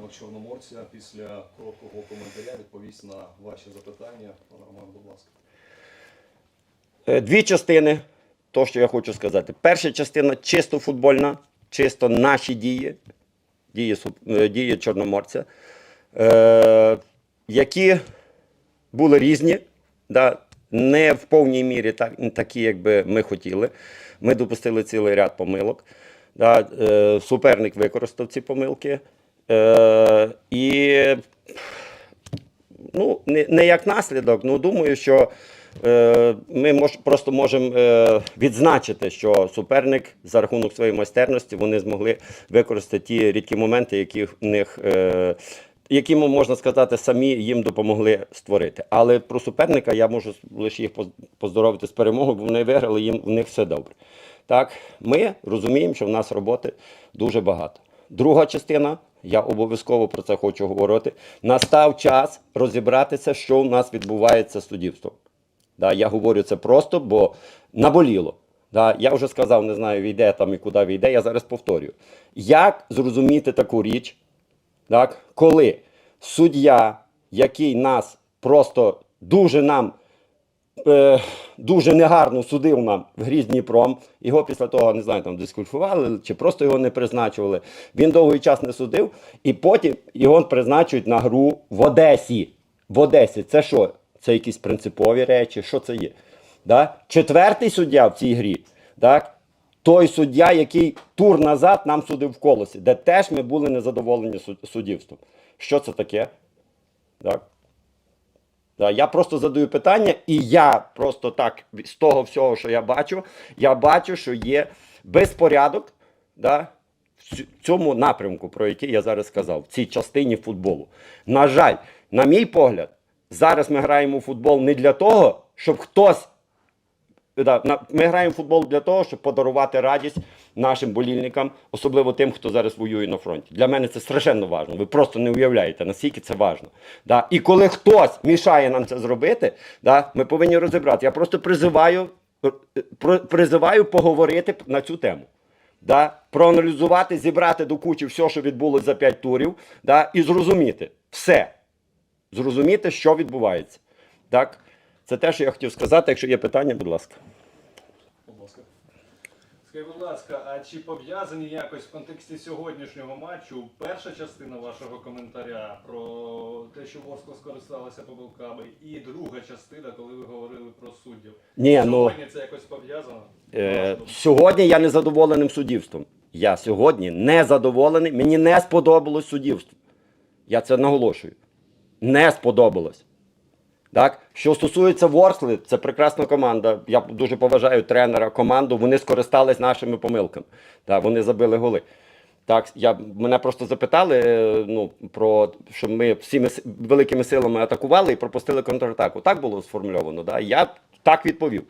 Рамок Чорноморця після короткого коментаря відповість на ваші запитання. Пане Роман, будь ласка. Е, Дві частини, то, що я хочу сказати. Перша частина чисто футбольна, чисто наші дії, дії, е, дії Чорноморця, е, які були різні, да, не в повній мірі так, такі, як би ми хотіли. Ми допустили цілий ряд помилок. Да, е, суперник використав ці помилки. Е, і ну, не, не як наслідок, ну думаю, що е, ми мож, просто можемо е, відзначити, що суперник за рахунок своєї майстерності вони змогли використати ті рідкі моменти, які в них. Е, які, можна сказати, самі їм допомогли створити. Але про суперника я можу лише їх поз- поздоровити з перемогою, бо вони виграли, їм в них все добре. Так, ми розуміємо, що в нас роботи дуже багато. Друга частина, я обов'язково про це хочу говорити. Настав час розібратися, що у нас відбувається з суддівством. Да, я говорю це просто, бо наболіло. Да, я вже сказав, не знаю, війде там і куди війде. Я зараз повторюю. Як зрозуміти таку річ, так, коли суддя, який нас просто дуже нам е, дуже негарно судив нам в грі з Дніпром. Його після того, не знаю, там дискульфували чи просто його не призначували. Він довгий час не судив, і потім його призначують на гру в Одесі. В Одесі. Це що? Це якісь принципові речі, що це є? Да? Четвертий суддя в цій грі. Так? Той суддя, який тур назад нам судив в колосі, де теж ми були незадоволені суд- суддівством. Що це таке? Так? Я просто задаю питання, і я просто так з того всього, що я бачу, я бачу, що є безпорядок да, в цьому напрямку, про який я зараз сказав, в цій частині футболу. На жаль, на мій погляд, зараз ми граємо у футбол не для того, щоб хтось Да, ми граємо в футбол для того, щоб подарувати радість нашим болільникам, особливо тим, хто зараз воює на фронті. Для мене це страшенно важливо. Ви просто не уявляєте, наскільки це важливо. Да? І коли хтось мішає нам це зробити, да, ми повинні розібрати. Я просто призиваю, призиваю поговорити на цю тему. Да? Проаналізувати, зібрати до кучі все, що відбулося за 5 турів, да? і зрозуміти все. Зрозуміти, що відбувається. Так? Це те, що я хотів сказати. Якщо є питання, будь ласка. Скажіть, будь ласка, а чи пов'язані якось в контексті сьогоднішнього матчу перша частина вашого коментаря про те, що Ворскла скористалася помилками, і друга частина, коли ви говорили про суддів? Ні, ну Сьогодні це якось пов'язано? е, сьогодні я не задоволеним суддівством. Я сьогодні не задоволений. Мені не сподобалось суддівство. Я це наголошую. Не сподобалось. Так? Що стосується Ворсли, це прекрасна команда. Я дуже поважаю тренера, команду. Вони скористались нашими помилками. Так, вони забили голи. Так, я, мене просто запитали, е, ну, про, що ми всіми великими силами атакували і пропустили контратаку. Так було сформульовано. Да? Я так відповів.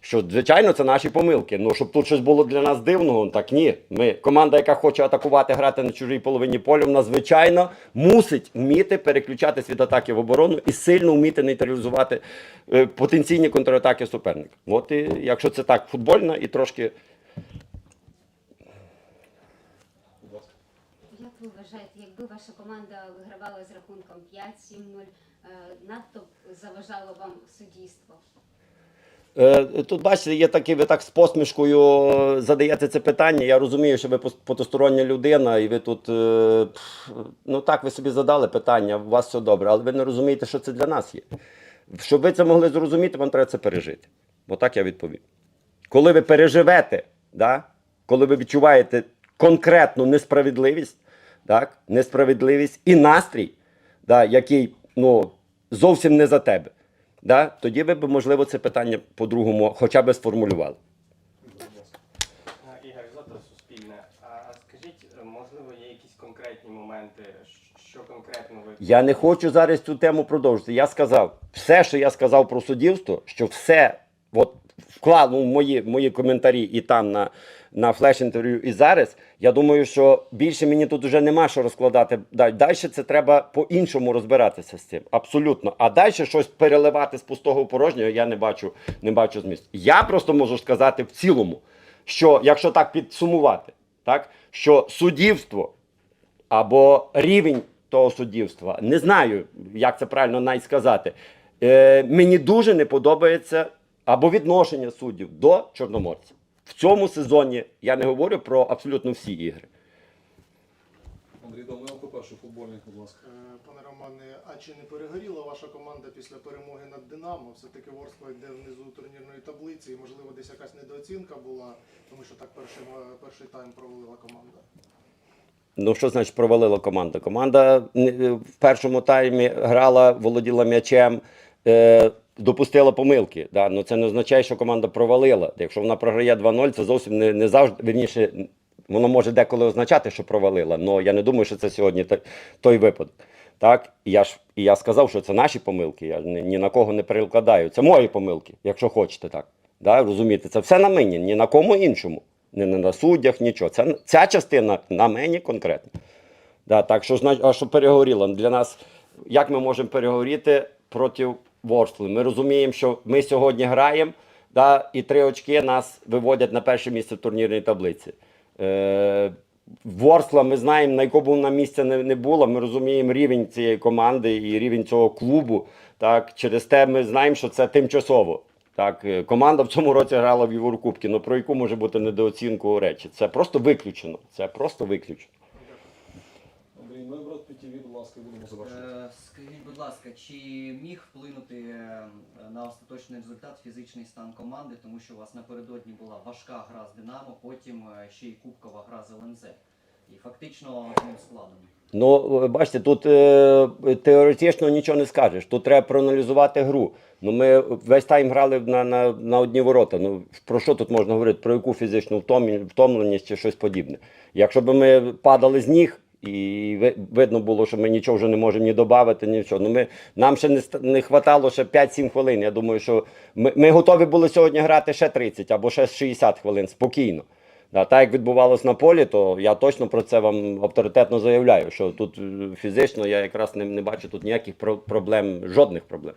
Що, звичайно, це наші помилки. Ну, щоб тут щось було для нас дивного, так ні. Ми, команда, яка хоче атакувати, грати на чужій половині поля, вона, звичайно, мусить вміти переключатись від атаки в оборону і сильно вміти нейтралізувати е, потенційні контратаки суперника. От і якщо це так футбольна і трошки Як ви вважаєте, якби ваша команда вигравала з рахунком 5-7-0, е, надто заважало вам суддівство? Е, Тут бачите, є такі, ви так з посмішкою е, задаєте це питання. Я розумію, що ви потустороння людина, і ви тут е, ну так, ви собі задали питання, у вас все добре, але ви не розумієте, що це для нас є. Щоб ви це могли зрозуміти, вам треба це пережити. Бо так я відповім. Коли ви переживете, да? коли ви відчуваєте конкретну несправедливість, так? несправедливість і настрій, да? який ну, зовсім не за тебе, да? тоді ви б, можливо, це питання по-другому хоча б сформулювали. Ігор Зотов, Суспільне. А скажіть, е, можливо, є якісь конкретні моменти, що конкретно ви Я не хочу зараз цю тему продовжити. Я сказав, все, що я сказав про суддівство, що все от, вклав в мої, мої коментарі і там на, на флеш-інтерв'ю і зараз. Я думаю, що більше мені тут вже нема що розкладати. Далі це треба по-іншому розбиратися з цим. Абсолютно. А далі щось переливати з пустого в порожнього я не бачу, не бачу змісту. Я просто можу сказати в цілому, що якщо так підсумувати, так, що суддівство або рівень того суддівства. Не знаю, як це правильно навіть сказати. Е, мені дуже не подобається або відношення суддів до чорноморців. В цьому сезоні я не говорю про абсолютно всі ігри. Андрій Даниленко, перший футбольник, будь ласка. Е, Пане Романе, а чи не перегоріла ваша команда після перемоги над Динамо? Все-таки Ворскла йде внизу турнірної таблиці, і можливо десь якась недооцінка була, тому що так перший, перший тайм провалила команда. Ну, що значить провалила команда? Команда е, в першому таймі грала, володіла м'ячем, е, допустила помилки. Да? Ну, це не означає, що команда провалила. Якщо вона програє 2-0, це зовсім не, не завжди, верніше, воно може деколи означати, що провалила. але я не думаю, що це сьогодні той випадок. Так, і я ж і я сказав, що це наші помилки. Я ні, ні на кого не перекладаю. Це мої помилки, якщо хочете так. Да, розумієте, це все на мені, ні на кому іншому. На, на суддях, нічого. Це, ця частина на мені конкретно. Да, так що а що перегоріло? Для нас, як ми можемо перегоріти проти Ворскли? Ми розуміємо, що ми сьогодні граємо, да, і три очки нас виводять на перше місце в турнірній таблиці. Е, Ворскла, ми знаємо, на якому вона місця не, не було. Ми розуміємо рівень цієї команди і рівень цього клубу. Так, через те ми знаємо, що це тимчасово. Так, е, команда в цьому році грала в Єврокубки. Ну про яку може бути недооцінку речі? Це просто виключено. Це просто виключено. Мебрат, будь ласка, будемо завершувати. Е, Скажіть, будь ласка, чи міг вплинути е, на остаточний результат фізичний стан команди, тому що у вас напередодні була важка гра з Динамо, потім е, ще й кубкова гра з ЛНЗ. І фактично одним складом. Ну, бачите, тут е, теоретично нічого не скажеш. Тут треба проаналізувати гру. Ну, ми весь тайм грали на, на, на одні ворота. Ну, про що тут можна говорити? Про яку фізичну втомленість чи щось подібне? Якщо б ми падали з ніг, і ви- видно було, що ми нічого вже не можемо ні додати, нічого. Ну, ми, нам ще не, не хватало ще 5-7 хвилин. Я думаю, що ми, ми готові були сьогодні грати ще 30 або ще 60 хвилин спокійно. Да, так як відбувалось на полі, то я точно про це вам авторитетно заявляю, що тут е, фізично я якраз не, не бачу тут ніяких про- проблем, жодних проблем.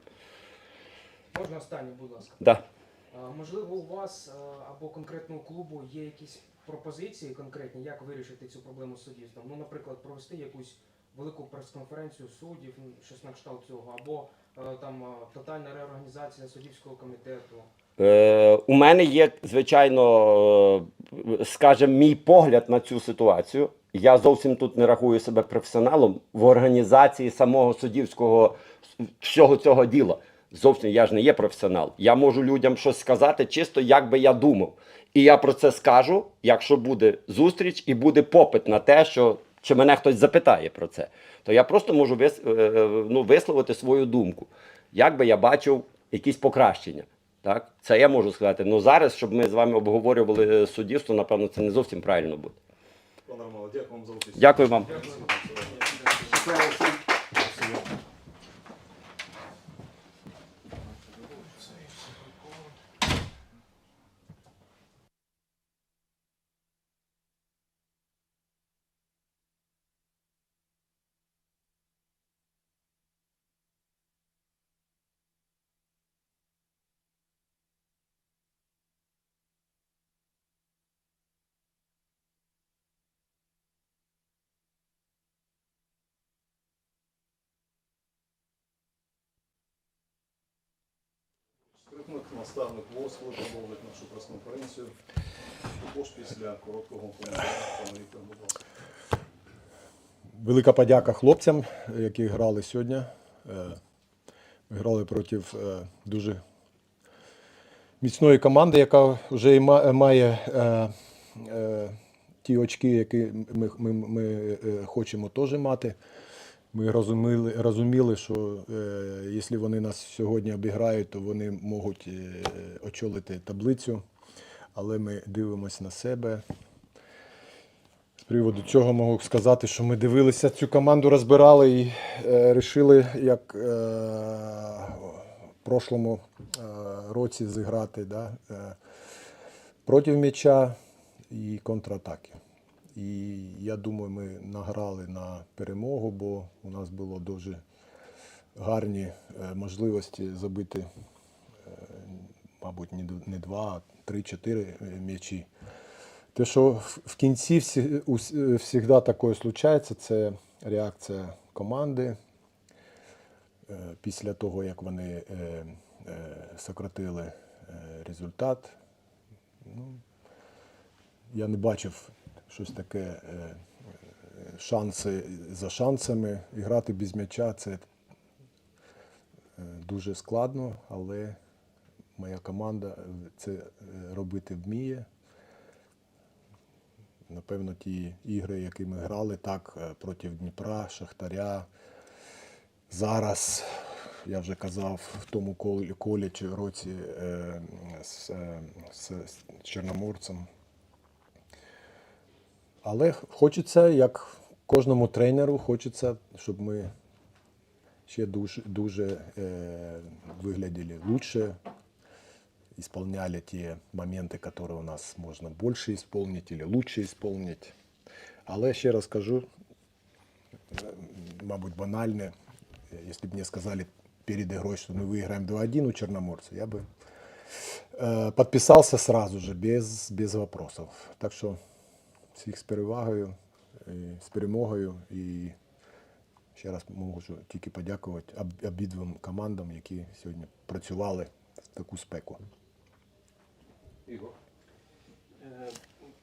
Можна останнє, будь ласка. Да. А, Можливо, у вас а, або конкретного клубу є якісь пропозиції конкретні, як вирішити цю проблему з суддівством? Ну, наприклад, провести якусь велику прес-конференцію суддів, ну, щось на кшталт цього, або е, там тотальна реорганізація суддівського комітету. Е, у мене є, звичайно, е, скажімо, мій погляд на цю ситуацію. Я зовсім тут не рахую себе професіоналом в організації самого суддівського всього цього діла. Зовсім я ж не є професіонал. Я можу людям щось сказати чисто, як би я думав. І я про це скажу, якщо буде зустріч і буде попит на те, що чи мене хтось запитає про це, то я просто можу вис, е, е, ну, висловити свою думку. Як би я бачив якісь покращення. Так, це я можу сказати. Ну зараз, щоб ми з вами обговорювали суддівство, напевно, це не зовсім правильно буде. Пане Романе, дякую вам за участь. Дякую вам. Скрипник, наставник Ворскли продовжить нашу прес-конференцію. Також після короткого коментаря. Пане Віктор. Велика подяка хлопцям, які грали сьогодні. Е, Ми грали проти е, дуже міцної команди, яка вже має е, ті очки, які ми, ми, ми хочемо теж мати. Ми розуміли, розуміли, що е, якщо вони нас сьогодні обіграють, то вони можуть е, очолити таблицю. Але ми дивимося на себе. З приводу цього можу сказати, що ми дивилися цю команду, розбирали і е, рішили, як е, в прошлому е, році зіграти да, е, проти м'яча і контратаки. І я думаю, ми награли на перемогу, бо у нас було дуже гарні е, можливості забити, е, мабуть, не два, а три-чотири е, м'ячі. Те, що в- кінці завжди таке случається, це реакція команди. Після того, як вони сократили результат, ну, я не бачив щось таке е, е, шанси за шансами. І грати без м'яча це е, дуже складно, але моя команда це робити вміє. Напевно, ті ігри, які ми грали так проти Дніпра, Шахтаря. Зараз, я вже казав, в тому колі, колі чи році е, з, з, з Чорноморцем. Але хочеться, як кожному тренеру, хочеться, щоб ми ще дуже, дуже е, виглядали лучше, исполняли те моменты, которые у нас можно больше исполнить или лучше исполнить. Але ще раз кажу, е, мабуть, банальне, е, якщо б мені сказали перед игрой, что мы выиграем 2-1 у Черноморца, я бы э, подписался сразу же, без, без вопросов. Так що всіх з перевагою, з перемогою і ще раз можу тільки подякувати об- обидвом командам, які сьогодні працювали в таку спеку. Ігор. Е,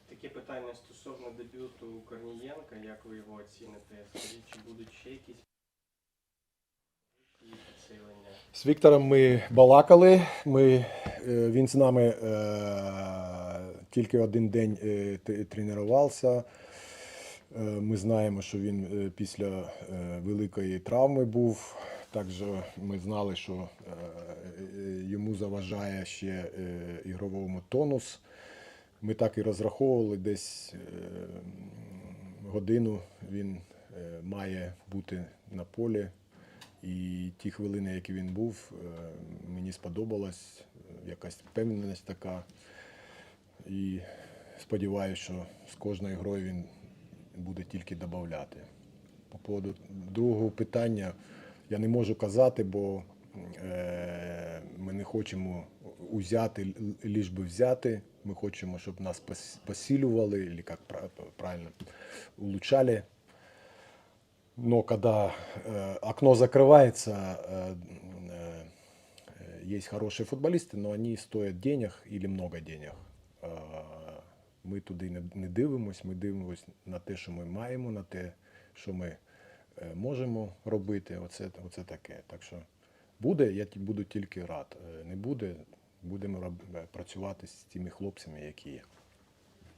Таке питання стосовно дебюту Корнієнка, як ви його оціните? Скажіть, чи будуть ще якісь підсилення? З Віктором ми балакали. Ми, е, він з нами е, тільки один день е, тренувався. Е, Ми знаємо, що він е, після великої травми був. Також ми знали, що йому заважає ще ігровому тонус. Ми так і розраховували, десь годину він має бути на полі. І ті хвилини, які він був, мені сподобалась е, якась впевненість така. І сподіваюся, що з кожною грою він буде тільки додати. По поводу другого питання я не можу казати, бо е, ми не хочемо узяти, л- ліж би взяти. Ми хочемо, щоб нас пос- посилювали, або як пра- правильно, улучшали. Но когда э, окно закрывается, э, э, есть хорошие футболисты, но они стоят денег или много денег. Ми туди не, дивимось, ми дивимось на те, що ми маємо, на те, що ми е, можемо робити. Оце, оце таке. Так що буде, я буду тільки рад. Е, Не буде, будемо е, працювати з тими хлопцями, які є.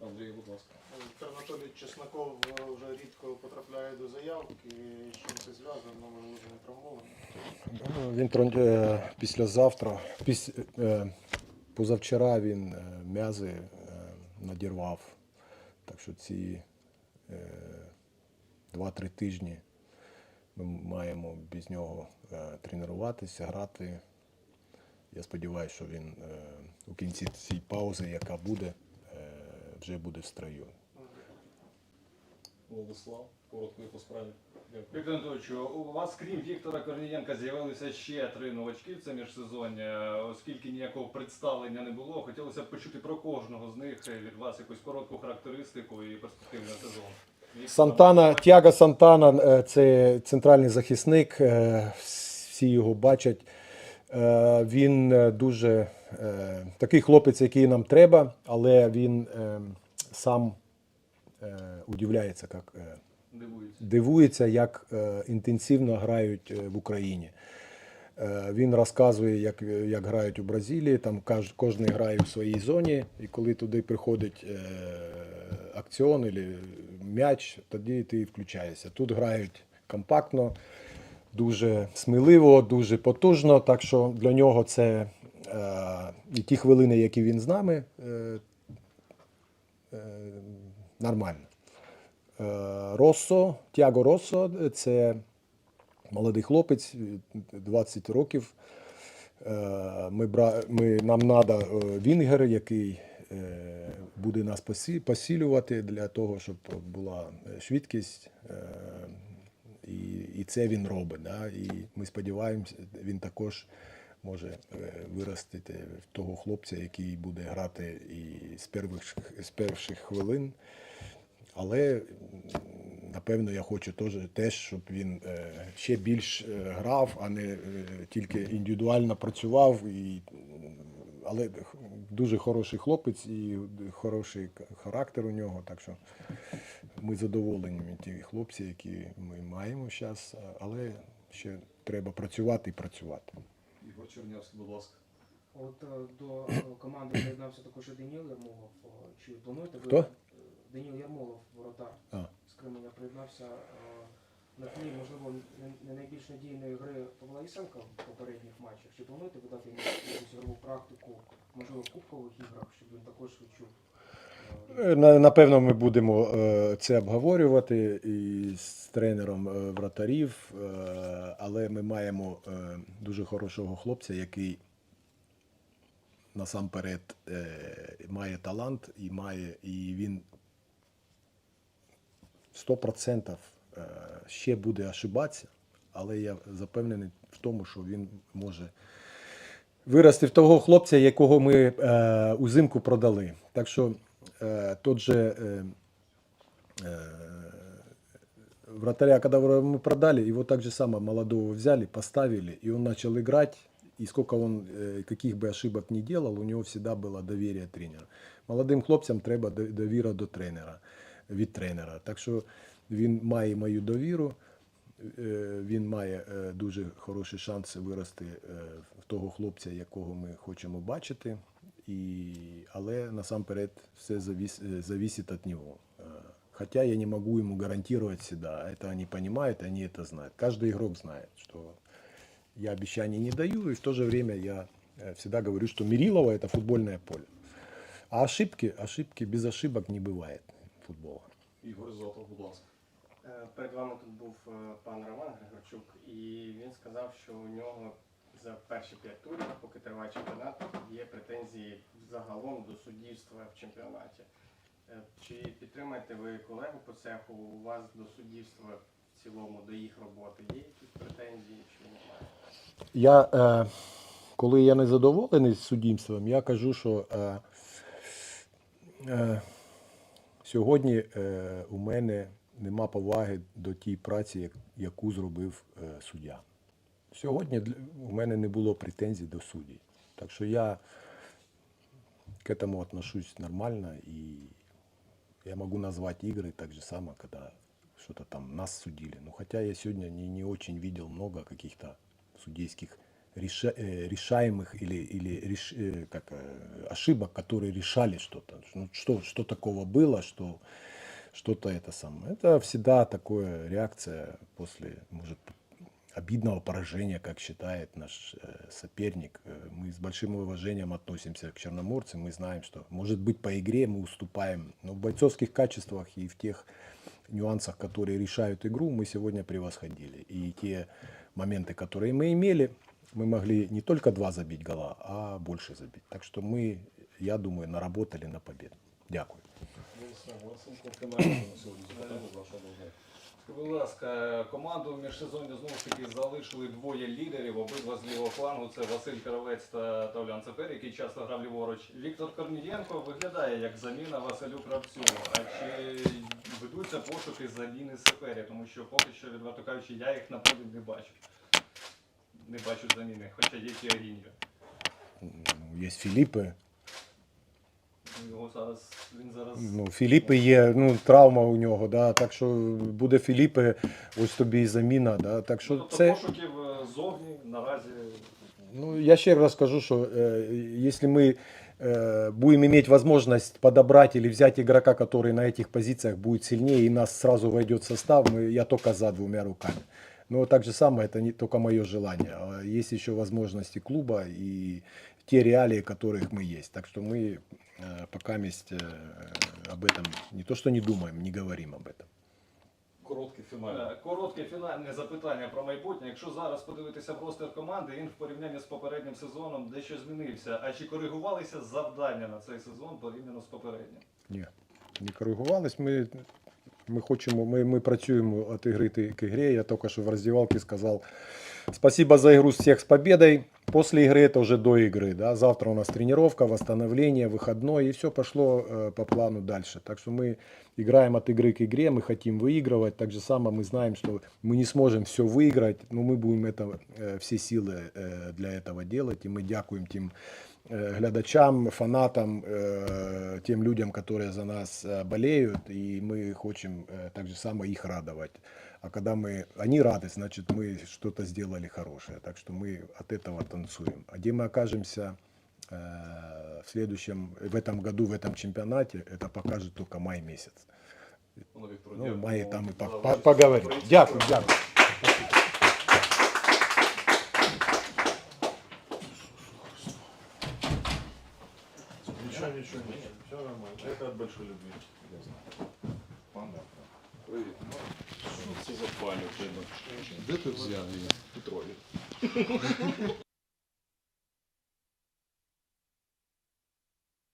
Андрій, будь ласка. Анатолій Чесноков вже рідко потрапляє до заявки. Чим це зв'язано? Можливо, не травмований. Ну, Він трон- післязавтра, піс, позавчора він м'язи надірвав. Так що ці е, 2-3 тижні ми маємо без нього е, тренуватися, грати. Я сподіваюся, що він е, у кінці цієї паузи, яка буде, е, вже буде в строю. Владислав, коротко і по справі. Віктор Анатолійовичу, у вас, крім Віктора Корнієнка, з'явилися ще три новачки в це міжсезоння. Оскільки ніякого представлення не було, хотілося б почути про кожного з них від вас якусь коротку характеристику і перспективний сезон. Сантана, Тяга Сантана е, це центральний захисник. е, Всі його бачать. Е, Він е, дуже е, такий хлопець, який нам треба, але він е, сам е, удивляється, як е, Дивується. дивується, як е, інтенсивно грають е, в Україні. Е, Він розказує, як, як грають у Бразилії. Там кож, кожен грає в своїй зоні, і коли туди приходить е, акціон або м'яч, тоді ти включаєшся. Тут грають компактно, дуже сміливо, дуже потужно. Так що для нього це е, і ті хвилини, які він з нами, е, е, нормально. Е, Россо, Тяго Россо це молодий хлопець, 20 років. Е, Ми, ми, нам треба Вінгер, який е, буде нас посі- посилювати для того, щоб була швидкість. І, і це він робить. Да? І ми сподіваємося, він також може виростити того хлопця, який буде грати і з перших, з перших хвилин. Але напевно, я хочу теж, теж щоб він е, ще більш е, грав, а не е, тільки індивідуально працював. І, але дуже хороший хлопець і хороший характер у нього. Так що ми задоволені ті хлопці, які ми маємо зараз, але ще треба працювати і працювати. Ігор Чернявський, будь ласка. От до команди приєднався також і Даніл Ярмолов. Чи плануєте ви Хто? Даніл Ярмолов, воротар А. з Кременя приєднався е, на тлі, можливо, не- найбільш надійної гри Павла Ісенка в попередніх матчах. Чи плануєте ви дати йому якусь ігрову практику, можливо, в кубкових іграх, щоб він також відчув? е, Е, на- Напевно, ми будемо це обговорювати і з тренером вратарів, але ми маємо дуже хорошого хлопця, який насамперед має талант і має, і він 100% е, ще буде ошибатися, але я запевнений в тому, що він може вирости в того хлопця, якого ми е, узимку продали. Так що е, тот же е, е, вратаря, когда мы продали, его так же само молодого взяли, поставили, и он начал играть. И сколько он, э, каких бы ошибок не делал, у него всегда было доверие тренера. Молодим хлопцям треба до- довіра до тренера, від тренера. Так що він має мою довіру, е, він має е, дуже хороші шанси вирости е, в того хлопця, якого ми хочемо бачити. І, але насамперед все завис, е, зависит от него. Э, Хотя я не могу ему гарантировать всегда. Это они понимают, они это знают. Каждый игрок знает, что я обещаний не даю, и в то же время я э, всегда говорю, что Мерилово это футбольное поле. А ошибки, ошибки без ошибок не бывает футбола. Ігор Зотов, будь ласка. Е, Перед вами тут був е, пан Роман Григорчук, і він сказав, що у нього за перші п'ять турів, поки триває чемпіонат, є претензії загалом до суддівства в чемпіонаті. Е, Чи підтримаєте ви колегу по цеху? У вас до суддівства в цілому, до їх роботи є якісь претензії чи немає? Я, е, коли я не задоволений з суддівством, я кажу, що е, е, сьогодні е, у мене нема поваги до тієї праці, яку зробив е, суддя. Сьогодні у мене не було претензій до судді. Так що я к этому отношусь нормально, и я могу назвать игры так же само, когда что-то там нас судили. Ну, хотя я сегодня не, не очень видел много каких-то судейских э, решаемых или, или реш- э, как, э, ошибок, которые решали что-то. Ну, что, что такого было, что что-то это самое. Это всегда такая реакция после, может, обидного поражения, как считает наш соперник. Мы с большим уважением относимся к черноморцам. Мы знаем, что, может быть, по игре мы уступаем, но в бойцовских качествах и в тех нюансах, которые решают игру, мы сегодня превосходили. И те моменты, которые мы имели, мы могли не только два забить гола, а больше забить. Так что мы, я думаю, наработали на победу. Дякую. Будь ласка, команду в міжсезонні знову ж таки залишили двоє лідерів, обидва з лівого флангу. Це Василь Кравець та Тавлян Цепер, який часто грав ліворуч. Віктор Корнієнко виглядає як заміна Василю Кравцю. А чи ведуться пошуки заміни Сепері? Тому що поки що, відверто кажучи, я їх на полі не бачу. Не бачу заміни, хоча є Тіагіньо. Ну, Есть Филиппы, Його зараз він зараз Ну, Філіпи є, ну, травма у нього, да, так що буде Філіпи, ось тобі і заміна. Да, так що тобто це, пошуків е, зовні наразі ну, я ще раз скажу, що е, якщо ми е, будем иметь возможность подобрать или взять игрока, который на этих позициях будет сильнее, и нас сразу войдет в состав, мы, я только за двумя руками. Но так же самое, это не только мое желание. А Есть еще возможности клуба и те реалии, которых мы есть. Так что мы э, пока месть, э, об этом не то что не думаем, не говорим об этом. Короткий фінал. Е, Коротке фінальне запитання про майбутнє. Якщо зараз подивитися в ростер команди, він в порівнянні з попереднім сезоном дещо змінився. А чи коригувалися завдання на цей сезон порівняно з попереднім? Ні, не коригувались. Ми, ми хочемо, ми, ми працюємо від ігри к ігрі. Я тільки що в роздівалці сказав Спасибо за игру всех с победой. После игры это уже до игры. Да? Завтра у нас тренировка, восстановление, выходной, и все пошло э, по плану дальше. Так что мы играем от игры к игре, мы хотим выигрывать. Так же само мы знаем, что мы не сможем все выиграть, но мы будем это, э, все силы э, для этого делать. И мы дякуем тем э, глядачам, фанатам, э, тем людям, которые за нас э, болеют. И мы хотим э, так же само их радовать. А когда мы, они рады, значит, мы что-то сделали хорошее. Так что мы от этого танцуем. А где мы окажемся э, в следующем, в этом году, в этом чемпионате, это покажет только май месяц. Пане Вікторе, Ну, в дякую мае вам там и за по- ваші по- поговорим. принципи. Дякую, дякую. Нічого, нічого, нічого. Все нормально. Это от большой любви. Панда. Палю? Де ти взяв її? Петрові.